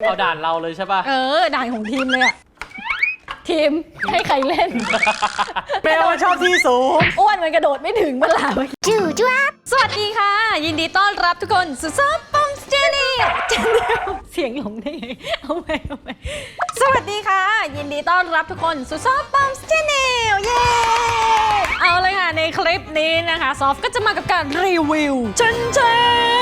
เอาด่านเราเลยใช่ป่ะ เออ ด่านของทีมเลยอะทีมให้ใครเล่น เปลว่าชอบที่สูง อ้วนมันกระโดดไม่ถึงเวลาจู่จ้าสวัสดีค่ะ ยินดีต้อนรับทุกคนสู่ซอฟปอมสเจนี่เจนี่เสียงหลงได้ไงเอาไปเอาไปสวัสดีค่ะ ยินดีต้อนรับทุกคนสู่ซอฟปอมสเจนี่เย้เอาเลย คลิปนี้นะคะ ซอฟก็จะมากับการรีวิวเชนเช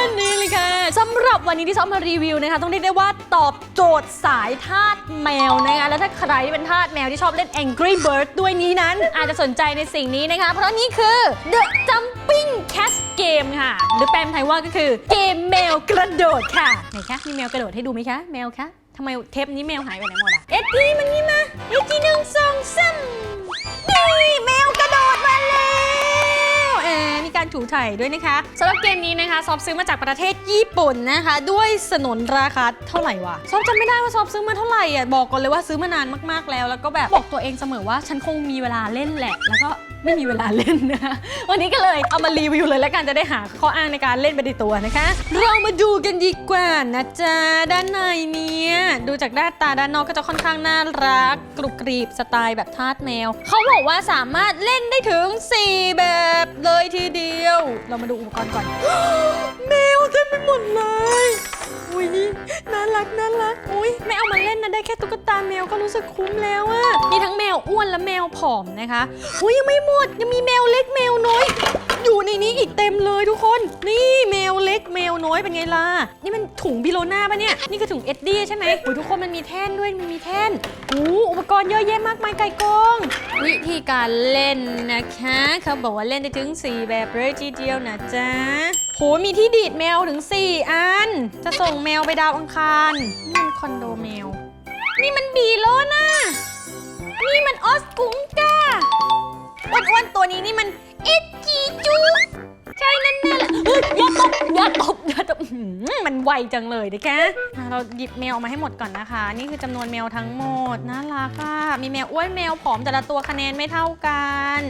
นนี่เลยค่ะสำหรับวันนี้ที่ซอฟมารีวิวนะคะ ต้องเรียกได้ว่าตอบโจทย์สายทาสแมวนะคะแล้วถ้าใครที่เป็นทาสแมวที่ชอบเล่น Angry Bird ด้วยนี้นั้น อาจจะสนใจในสิ่งนี้นะคะ เพราะนี่คือ The Jumping Cat Game ค่ะ หรือแปลเป็นไทยว่าก็คือเกมแมวกระโดดค่ะไหนคะมีแมวกระโดดให้ดูไหมคะแมวคะทำไมเทปนี้แมวหายไปไหนหมดอะเอ็ดดี้มันนี่มาเอ็ดดี้หนึ่งสองสามนี่แม การถูถ่ายด้วยนะคะสำหรับเกมนี้นะคะซอฟซื้อมาจากประเทศญี่ปุ่นนะคะ ด้วยสนนราคาเท่าไหร่วะซอฟจำไม่ได้ว่าซอฟซื้อมาเท่าไหร่อะบอกก่อนเลยว่าซื้อมานานมากๆแล้ว แล้วก็แบบบอกตัวเองเสมอว่าฉันคงมีเวลาเล่นแหละแล้วก็ ไม่มีเวลาเล่นนะคะวันนี้ก็เลยเอามารีวิวเลยแล้วกันจะได้หาข้ออ้างในการเล่นไปในตัวนะคะ เรามาดูกันดีกว่านะจ๊ะด้านในเนี่ยดูจากด้านตาด้านนอกก็จะค่อนข้างน่ารัก กรุบกรีบสไตล์แบบทาสแมวเขาบอกว่าสามารถเล่นได้ถึง 4 แบบเลยทีเดียว เรามาดูอุปกรณ์ก่อนแมวเต็มไปหมดเลย รักน่ารักอุ้ยไม่เอามาเล่นนะได้แค่ตุ๊กตาแมวก็รู้สึกคุ้มแล้วอะมีทั้งแมวอ้วนและแมวผอมนะคะอุ้ยยังไม่หมดยังมีแมวเล็กแมวน้อย อยู่ในนี้อีกเต็มเลยทุกคน นี่แมวเล็กแมวน้อยเป็นไงล่ะ นี่มันถุงบิโลน่าปะเนี่ย นี่คือถุงเอ็ดดี้ใช่ไหมโอ้ยทุกคนมันมีแท่นด้วย มันมีแท่นโอ้อุปกรณ์เยอะแยะมากมายไก่กองวิธีการเล่นนะคะ เขาบอกว่าเล่นได้ถึง 4 แบบเลยทีเดียวนะจ๊ะโหมีที่ดีดแมวถึง 4 อัน จะส่งแมวไปดาวอังคาร นี่มันคอนโดแมว นี่มันบีโลน่านี่มันออสกุงกาอ้วนๆตัวนี้นี่มัน เอ็ดจีจูใช่แน่ๆเลยเฮ้ยอย่าตบอย่าตบ มันไวจังเลยนะคะอะเราหยิบแมวออกมาให้หมดก่อนนะคะ นี่คือจำนวนแมวทั้งหมดน่ารักค่ะมีแมวอ้วนแมวผอมแต่ละตัวคะแนนไม่เท่ากัน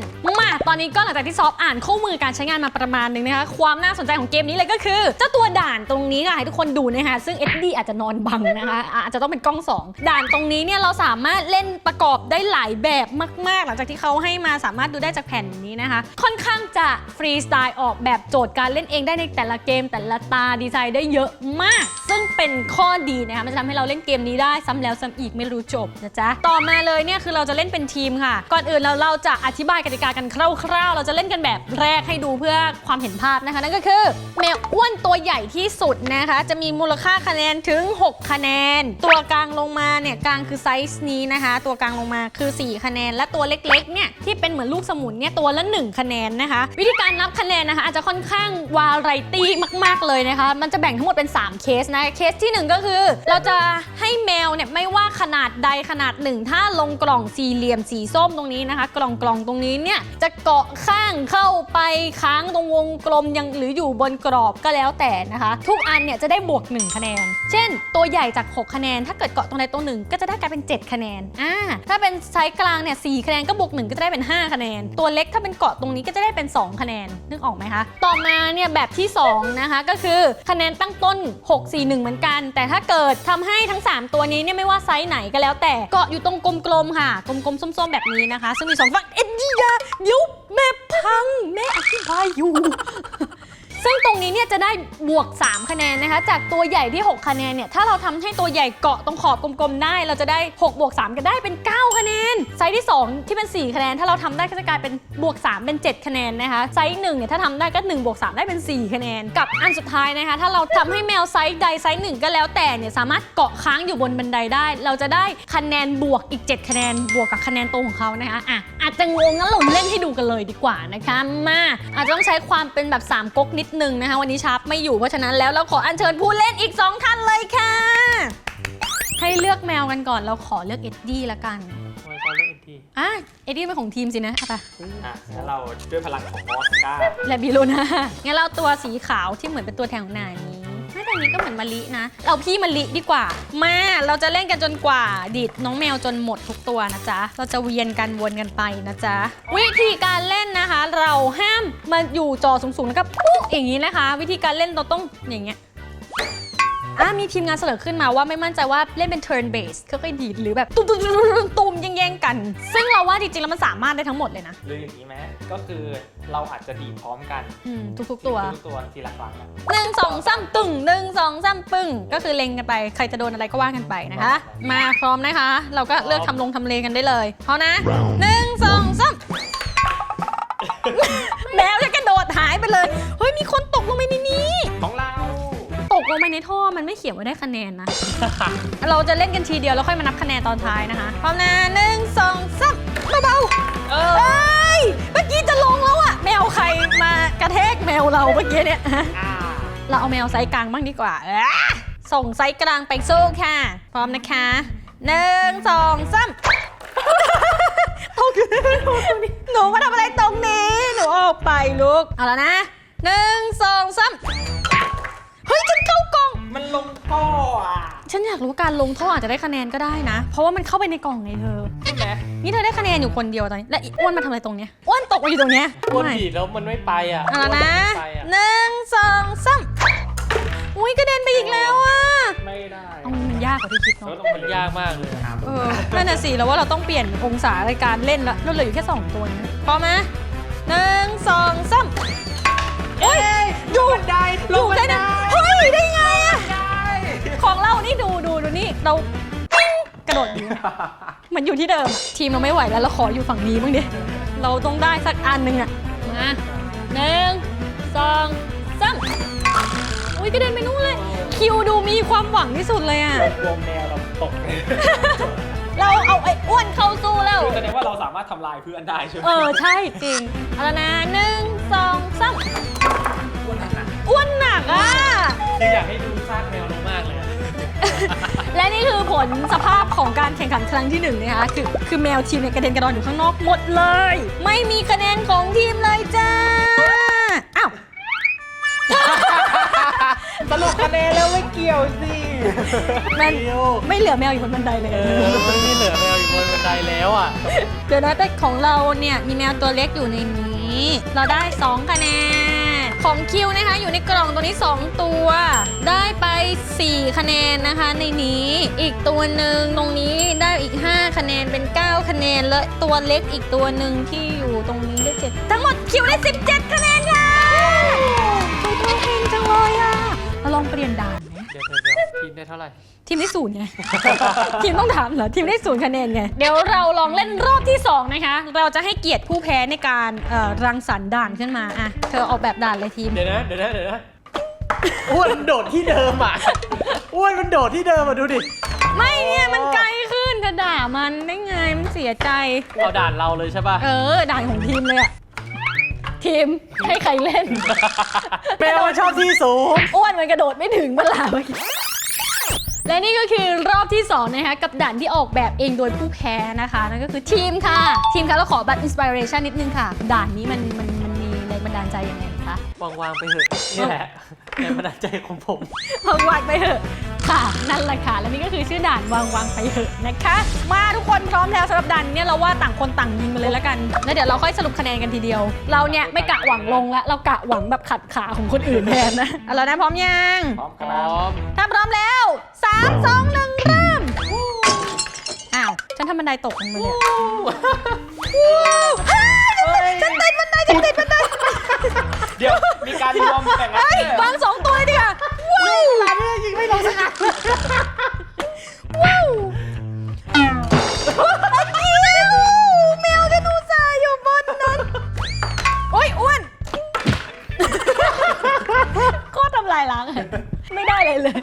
มาตอนนี้ก็หลังจากที่ซอฟอ่านคู่มือการใช้งานมาประมาณหนึงนะคะความน่าสนใจของเกมนี้เลยก็คือ เจ้าตัวด่านตรงนี้ค่ะให้ทุกคนดูนะคะซึ่งเอ็ดดี้อาจจะนอนบังนะคะอะอาจจะต้องเป็นกล้องสองด่านตรงนี้เนี่ยเราสามารถเล่นประกอบได้หลายแบบมาก ๆ หลังจากที่เขาให้มาสามารถดูได้จากแผ่นนี้นะคะ ค่อนข้างจะฟรีสไตล์ออกแบบโจทย์การเล่นเองได้ในแต่ละเกมแต่ละตาดีไซน์ได้เยอะมาก ซึ่งเป็นข้อดีนะคะมันจะทำให้เราเล่นเกมนี้ได้ซ้ำแล้วซ้ำอีกไม่รู้จบนะจ๊ะต่อมาเลยเนี่ยคือเราจะเล่นเป็นทีมค่ะ ก่อนอื่นเราเราจะอธิบายกติกากันคร่าวๆ เราจะเล่นกันแบบแรกให้ดูเพื่อความเห็นภาพนะคะ นั่นก็คือ แมวอ้วนตัวใหญ่ที่สุดนะคะ จะมีมูลค่าคะแนนถึง 6 คะแนน ตัวกลางลงมาเนี่ยกลางคือไซส์นี้นะคะ ตัวกลางลงมาคือ 4 คะแนน และตัวเล็กๆเนี่ยที่เป็นเหมือนลูกสมุนเนี่ยตัวละ 1 คะแนนนะคะ วิธีการนับคะแนนนะคะ อาจจะค่อนข้างวาไรตี้มาก ๆเลยนะคะ มันจะแบ่งทั้งหมดเป็น 3 เคสนะ เคสที่ 1 ก็คือ เราจะให้แมวเนี่ยไม่ว่าขนาดใดขนาดหนึ่ง ถ้าลงกล่องสี่เหลี่ยมสีส้มตรงนี้นะคะ กล่องกล่องตรงนี้เนี่ยจะเกาะข้างเข้าไปค้างตรงวงกลมยังหรืออยู่บนกรอบก็แล้วแต่นะคะ ทุกอันเนี่ยจะได้บวก 1 คะแนน เช่น ตัวใหญ่จาก 6 คะแนน ถ้าเกิดเกาะตรงใดตรงหนึ่งก็จะได้กลายเป็น 7 คะแนนอ่าถ้าเป็นไซส์กลางเนี่ยสคะแนนก็บวก1ก็จะได้เป็น 5 คะแนน ตัวเล็กถ้าเป็นเกาะตรงนี้ก็จะได้เป็น 2 คะแนนนึกออกไหมคะต่อมาเนี่ยแบบที่2นะคะก็คือคะแนนตั้งต้น 6 4 1 เหมือนกัน แต่ถ้าเกิดทำให้ทั้ง 3 ตัวนี้เนี่ยไม่ว่าไซส์ไหนก็แล้วแต่เกาะอยู่ตรงกลมๆค่ะ กลมๆส้มๆ แบบนี้นะคะ ซึ่งมีสองฝั่งเอ็ดดี้ยาเดี๋ยวแม่พัง แม่อธิบายอยู่ ซึ่งตรงนี้เนี่ยจะได้บวก 3 คะแนนนะคะ จากตัวใหญ่ที่ 6 คะแนนเนี่ยถ้าเราทำให้ตัวใหญ่เกาะตรงขอบกลมๆได้ เราจะได้6บวก3ก็ได้เป็น 9 คะแนน ไซส์ที่ 2 ที่เป็น 4 คะแนน ถ้าเราทำได้ก็จะกลายเป็นบวก 3 เป็น 7 คะแนนนะคะไซส์1เนี่ยถ้าทำได้ก็1บวก3ได้เป็น 4 คะแนน กับอันสุดท้ายนะคะ ถ้าเราทำให้แมวไซส์ใดไซส์หนึ่งก็แล้วแต่เนี่ยสามารถเกาะค้างอยู่บนบันไดได้ เราจะได้คะแนนบวกอีก 7 คะแนนบวกกับคะแนนตัวของเขานะคะอะอาจจะงงงั้นเราเล่นให้ดูกันเลยดีกว่านะคะมาอาจจะต้องใช้ความเป็นแบบสามก๊กนิดนึงนะคะ วันนี้ชาร์ปไม่อยู่เพราะฉะนั้นแล้วเราขออัญเชิญผู้เล่นอีก 2 ท่านเลยค่ะ ให้เลือกแมวกันก่อนเราขอเลือกเอ็ดดี้ละกันทำไมเขาเลือกเอ็นทีอะเอ็ดดี้เป็นของทีมสินะเอาไปอะงั้นเราด้วยพลังของออสการ์และบิโลนางั้นเราตัวสีขาวที่เหมือนเป็นตัวแทนของนายนี้ หน้าตานี้ก็เหมือนมะลินะ เราพี่มะลิดีกว่า มาเราจะเล่นกันจนกว่าดิดน้องแมวจนหมดทุกตัวนะจ๊ะ เราจะเวียนกันวนกันไปนะจ๊ะ วิธีการเล่นนะคะ เราห้ามมาอยู่จอสูงๆแล้วก็ปุ๊บอย่างนี้นะคะ วิธีการเล่นเราต้องอย่างเงี้ย อะมีทีมงานเสนอขึ้นมาว่าไม่มั่นใจว่าเล่นเป็น turn base ค่อยๆดีดหรือแบบตุ้มตุ้มตุ้มตุ้มตุ้มแย่งๆกัน ซึ่งเราว่าจริงๆแล้วมันสามารถได้ทั้งหมดเลยนะ หรืออย่างนี้ไหมก็คือเราอาจจะดีดพร้อมกันอืมทุกๆตัวทุกตัวทีละครั้งอะหนึ่งสองสามตึงหนึ่งสองสามปึ้งก็คือเล็งกันไป ใครจะโดนอะไรก็ว่ากันไปนะคะ มาพร้อมนะคะ เราก็เลือกทำลงทำเลกันได้เลยพร้อมนะหนึ่งสองสามแมวจะกระโดดหายไปเลย เฮ้ย มีคนตกลงไปในนี้ ของเราตกล งไปในท่อมันไม่เขียนว่าได้คะแนนนะ เราจะเล่นกันทีเดียวแล้วค่อยมานับคะแนนตอนท้ายนะคะพร้อมนะหนึ่งสองสามเบาๆเอเออ้ยเมื่อกี้จะลงแล้วอะแมวใครมากระแทกแมวเราเมื่อกี้เนี่ยฮะอ่าเราเอาแมวไซส์กลางบ้างดีกว่าอะส่งไซส์กลางไปสู้ค่ะ พร้อมนะคะหนึ่งสองสามตกหนูมาทำอะไรตรงนี้ หนูออกไปลูก เอาแล้วนะหนึ่งสองสาม มันลงท่ออะฉันอยากรู้การลงท่ออาจจะได้คะแนนก็ได้นะ เพราะว่ามันเข้าไปในกล่องไงเธอ ใช่ไหมนี่เธอได้คะแนนอยู่คนเดียวตอนนี้ และอีอ้วนมาทำอะไรตรงเนี้ยอ้วนตกมาอยู่ตรงเนี้ยอ้วนไม่ดีดแล้วมันไม่ไปอะเอาแล้วนะอ้วมัไม่ไปอะหนึ่งสองสามอุ้ยกระเด็นไปอีกแล้วอะไม่ได้เอามันยากกว่าที่คิดแล้วเนาะต้องมันยากมากเลยอะเออนั่นน่ะสิแล้วว่าเราต้องเปลี่ยนองศาในการเล่นละเราเหลืออยู่แค่สองตัวนะพร้อมไหมหนึ่งสองสามเฮ้ยอยู่ได้อยู่ได้นะเฮ้ยได้ไงอะ ของเรานี่ดูดูดูนี่เราปิ้งกระโดดอยู่เหมือนอยู่ที่เดิมอะทีมเราไม่ไหวแล้วเราขออยู่ฝั่งนี้บ้างดิเราต้องได้สักอันหนึ่งอะมาหนึ่งสองสามอุ้ยกระเด็นไปนู่นเลย คิวดูมีความหวังที่สุดเลยอะวงแมวเราตกเลยเราเอาไอ้อ้วนเข้าสู้แล้ว คือแสดงว่าเราสามารถทำลายเพื่อนได้ใช่ไหมเออ ใช่จริงเอาละนะหนึ่งสองสามอ้วนหนักอ้วนหนักอะๆคืออยากให้ ลสภาพของการแข่งขันครั้งที่หนึ่งนะคะคือคือแมวทีมเนี่ยกระเด็นกระดอนอยู่ข้างนอกหมดเลย ไม่มีคะแนนของทีมเลยจ้าอ้าวสรุปคะแนนแล้วไม่เกี่ยวสิมันเดียวไม่เหลือแมวอยู่บนบันไดเลย เออมันไม่เหลือแมวอยู่บนบันไดแล้วอะ เดี๋ยวนะแต่ของเราเนี่ยมีแมวตัวเล็กอยู่ในนี้ เราได้ 2 คะแนน ของคิวนะคะ อยู่ในกล่องตัวนี้ 2 ตัว ได้ไป 4 คะแนนนะคะ ในนี้อีกตัวหนึ่งตรงนี้ได้อีก 5 คะแนนเป็น 9 คะแนนและตัวเล็กอีกตัวหนึ่งที่อยู่ตรงนี้ได้ 7 ทั้งหมดคิวได้ 17 คะแนน เดี๋ยวทีมได้เท่าไหร่ ทีมได้ศูนย์ไง ทีมต้องถามเหรอ ทีมได้ศูนย์คะแนนไง เดี๋ยวเราลองเล่นรอบที่ 2 นะคะ เราจะให้เกียรติผู้แพ้ในการเอ่อรังสรรค์ด่านขึ้นมา อะ เธอออกแบบด่านเลยทีม เดี๋ยวนะเดี๋ยวนะเดี๋ยวนะอ้วนมันโดดที่เดิมอะอ้วนมันโดดที่เดิมอะดูดิไม่เนี่ย มันไกลขึ้นเธอด่ามันได้ไง มันเสียใจ เอาด่านเราเลยใช่ป่ะเออ ด่านของทีมเลยอะทีมให้ใครเล่น แมวมันชอบที่สูง อ้วนมันกระโดดไม่ถึงเวลาเมื่อกี้ และนี่ก็คือรอบที่2นะคะกับด่านที่ออกแบบเองโดยผู้แพ้นะคะนั่นก็คือทีมค่ะ ทีมคะเราขอบัตรอินสปิเรชันนิดนึงค่ะ ด่านนี้มันมันมันมีแรงบันดาลใจยังไง คะวางวางๆไปเถอะนี่แหละแรงบันดาลใจของผม วางวางไปเถอะค่ะ นั่นแหละค่ะ และนี่ก็คือชื่อด่านวางวางไปเถอะนะคะ มาทุกคนพร้อมแล้วสำหรับด่านนี้เราว่าต่างคนต่างยิงมาเลยแล้วกันแล้วเดี๋ยวเราค่อยสรุปคะแนนกันทีเดียว เราเนี่ยไม่กะหวังลงละเรากะหวังแบบขัดขาของคนอื่นแทนนะเอาแล้วนะพร้อมยังพร้อมคพรั Ờ. บถ้าพร้อมแล้ว3 2 1เริ่มอ้าวฉันทำบันไดตกลงมาเนี่ยฉันติดบันไดฉันติดบันได เดี๋ยวมีการรวมแบ่งกันเฮ้ยด้วยวางสองตัวเลยดีกว่าว้าวอันนี้ยิงไม่ลงสนามว้าวคิวแมวจะนูซาห์อยู่บนนั้น โอ้ยอ้วนโคตรทำลายล้างอะไม่ได้เลยเลย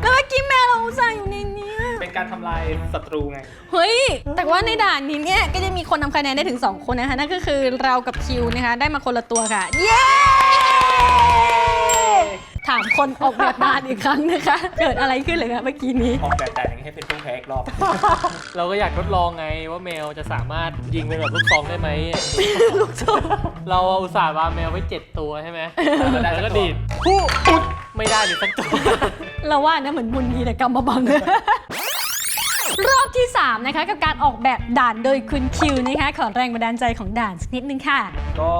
แล้วเมื่อกี้แมวเราอุตส่าห์อยู่ในเนี้ย เป็นการทำลายศัตรูไง เฮ้ย แต่ว่าในด่านนี้เนี่ยก็จะมีคนทำคะแนนได้ถึง 2 คนนะคะ นั่นก็คือเรากับคิวนะคะ ได้มาคนละตัวค่ะ เย้ถามคนออกแบบด่านอีกครั้งนะคะ เกิดอะไรขึ้นเลยคะเมื่อกี้นี้ ออกแบบแต่อย่างนี้ให้เป็นผู้แพ้อีกรอบ เราก็อยากทดลองไงว่าแมวจะสามารถยิงเป็นแบบลูกซองได้ไหม ลูกโซ่เราอุตส่าห์วางแมวไว้เจ็ดตัวใช่ไหมแล้วก็ดีดผู้ปุ๊ดไม่ได้เลยสักตัว เราว่านะเหมือนบุญมีแต่กรรมมาบัง รอบที่ 3 นะคะ กับการออกแบบด่านโดยคุณคิวนะคะ ขอแรงบันดาลใจของด่านสักนิดนึงค่ะ ก็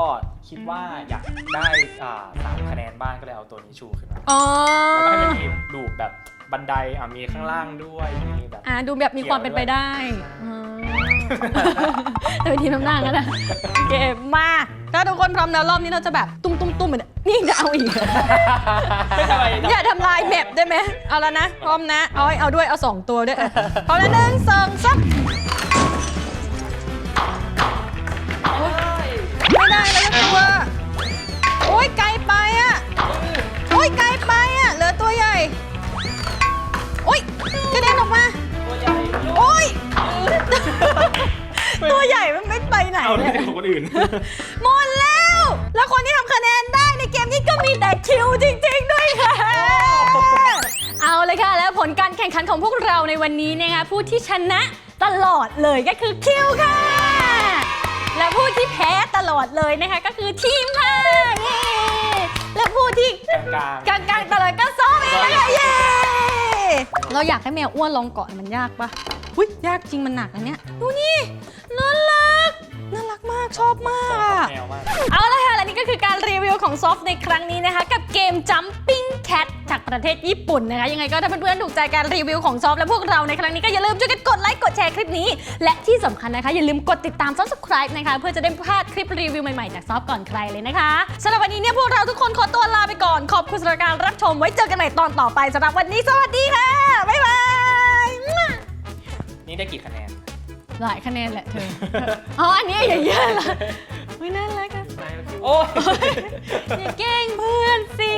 คิดว่าอยากได้อ่าสามคะแนนบ้างก็เลยเอาตัวนี้ชูขึ้นมาอ๋อแล้วก็ให้มันมีดูแบบบันไดอะมีข้างล่างด้วยมีแบบ อ่าดูแบบมีความเป็นไปได้อืม เดี๋ยวทีน้ำหน้ากันนะเกมมา ถ้าทุกคนพร้อมแล้วรอบนี้เราจะแบบตุ้มตุ้มตุ้มเหมือนนี่จะเอาอีก ไม่ทำไมอย่าทำลายแมปได้ไหม เอาแล้วนะ พร้อมนะ เอาเอาด้วย เอาสองตัวด้วยเออพร้อมแล้วหนึ่งสองสามไม่ได้แล้วก็ตัวโอ้ยไกลไปอะ โอ้ยไกลไปอะ เหลือตัวใหญ่ โอ้ยกระเด็นออกมา ตัวใหญ่โอ้ย ตัวใหญ่มันไม่ไปไหนเอาเลเรื่อยงของคนอื่น หมดแล้ว แล้วคนที่ทำคะแนนได้ในเกมนี้ก็มีแต่คิวจริง ๆ ด้วยค่ะ เอาเลยค่ะ แล้วผลการแข่งขันของพวกเราในวันนี้นะคะผู้ที่ชนะตลอดเลยก็คือคิวค่ะ และผู้ที่แพ้ตลอดเลยนะคะก็คือทีมค่ะเย้และผู้ที่กลางกลางๆตลอดก็ซ้อมเองนะคะเย้ เราอยากให้แมวอ้วนลองเกาะมันยากปะอุ้ยยากจริงมันหนักนะเนี่ย ดูนี่น่ารัก น่ารักมากชอบมากอะแนวมาก เอาละค่ะ และนี่ก็คือการรีวิวของซอฟในครั้งนี้นะคะ กับเกม Jumping Cat จากประเทศญี่ปุ่นนะคะ ยังไงก็ถ้าเพื่อนๆถูกใจการรีวิวของซอฟและพวกเราในครั้งนี้ก็อย่าลืมช่วยกันกดไลค์กดแชร์คลิปนี้ และที่สำคัญนะคะ อย่าลืมกดติดตาม subscribe นะคะ เพื่อจะได้ไม่พลาดคลิปรีวิวใหม่ๆจากซอฟก่อนใครเลยนะคะสำหรับวันนี้เนี่ยพวกเราทุกคนขอตัวลาไปก่อน ขอบคุณสำหรับการรับชมไว้เจอกันใหม่ตอนต่อไปสำหรับวันนี้ สวัสดีค่ะบ๊ายบาย นี่ได้กี่คะแนน หลายคะแนนแหละเธอ อ๋อ อันนี้อย่าเยอะละไม่น่ารักอะโอ้ย อย่าแกล้งเพื่อนสิ